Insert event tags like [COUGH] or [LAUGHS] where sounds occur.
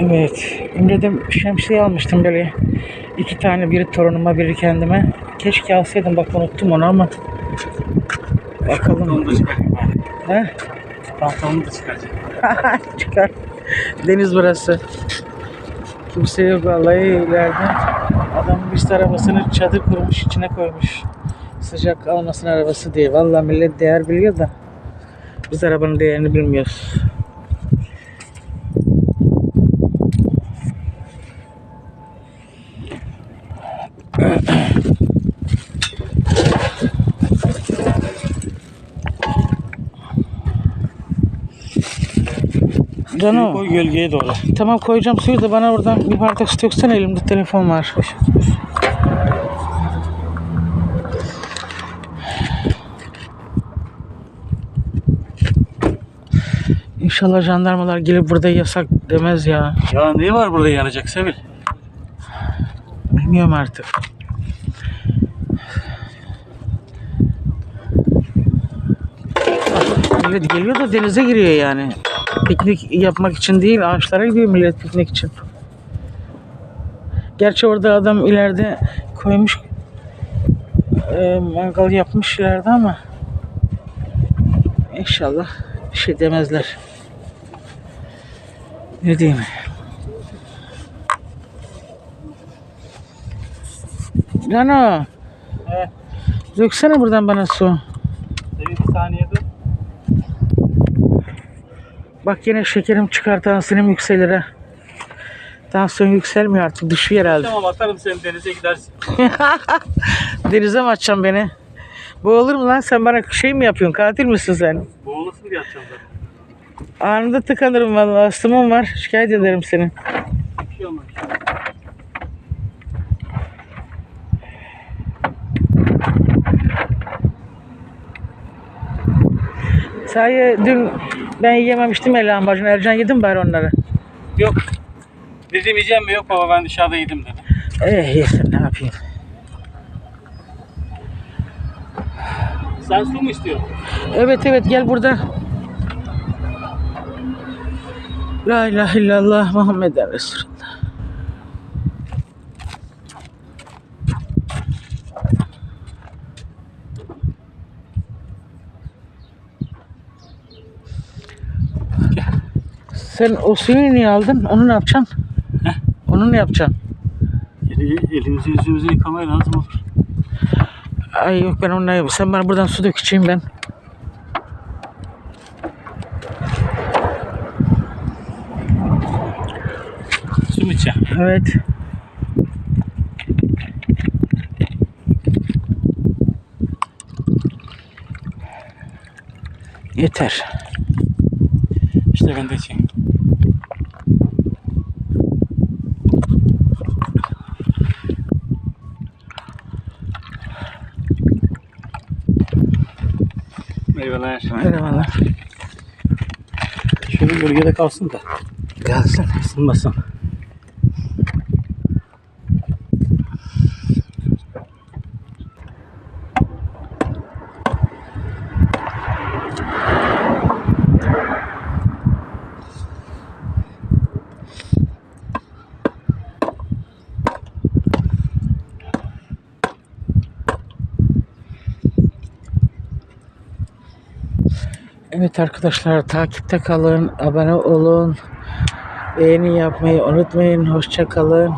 Evet. Ümre'de şemsiye almıştım böyle. iki tane biri torunuma biri kendime. Keşke alsaydım bak unuttum onu ama. Bakalım. He? Pantolonu da çıkaracak. [LAUGHS] Çıkar. Deniz burası. Kimse yok vallahi ileride. Adam bir arabasını çadır kurmuş içine koymuş. Sıcak almasın arabası diye. Vallahi millet değer biliyor da. Biz arabanın değerini bilmiyoruz. Canım. koy gölgeye doğru. Tamam koyacağım suyu da bana oradan bir bardak su döksene elimde telefon var. İnşallah jandarmalar gelip burada yasak demez ya. Ya ne var burada yanacak Sevil? Bilmiyorum artık. Millet geliyor da denize giriyor yani. Piknik yapmak için değil, ağaçlara gidiyor millet piknik için. Gerçi orada adam ileride koymuş e, mangal yapmış ileride ama inşallah bir şey demezler. Ne diyeyim? Cano. He. Döksene buradan bana su. Bir saniye dur. Bak yine şekerim çıkar tansiyonum yükselir ha. Tansiyon yükselmiyor artık düşüyor herhalde. Tamam atarım seni denize gidersin. [LAUGHS] Denize mi atacaksın beni? Boğulur mu lan sen bana şey mi yapıyorsun? Katil misin sen? Boğulasın diye atacağım zaten. Anında tıkanırım vallahi astımım var. Şikayet ederim seni. Bir şey olmaz. Sahi dün ben yiyememiştim el lahmacun. Ercan yedim bari onları. Yok. Dedim yiyeceğim mi? Yok baba ben dışarıda yedim dedi. Eh yesin ne yapayım. Sen su mu istiyorsun? Evet evet gel burada. La ilahe illallah Muhammeden Resulullah. Sen o suyu niye aldın? Onu ne yapacaksın? Onu ne yapacaksın? Eli, elimizi yüzümüzü yıkamaya lazım olur. Ay yok ben onunla yok. Sen bana buradan su dökeceğim ben. Su mu içeceğim? Evet. Yeter. İşte ben de içeyim. Eyvallah. Eyvallah. Şöyle gölgede kalsın da Gelsin. ısınmasın. Evet arkadaşlar takipte kalın, abone olun. Beğeni yapmayı unutmayın. Hoşça kalın.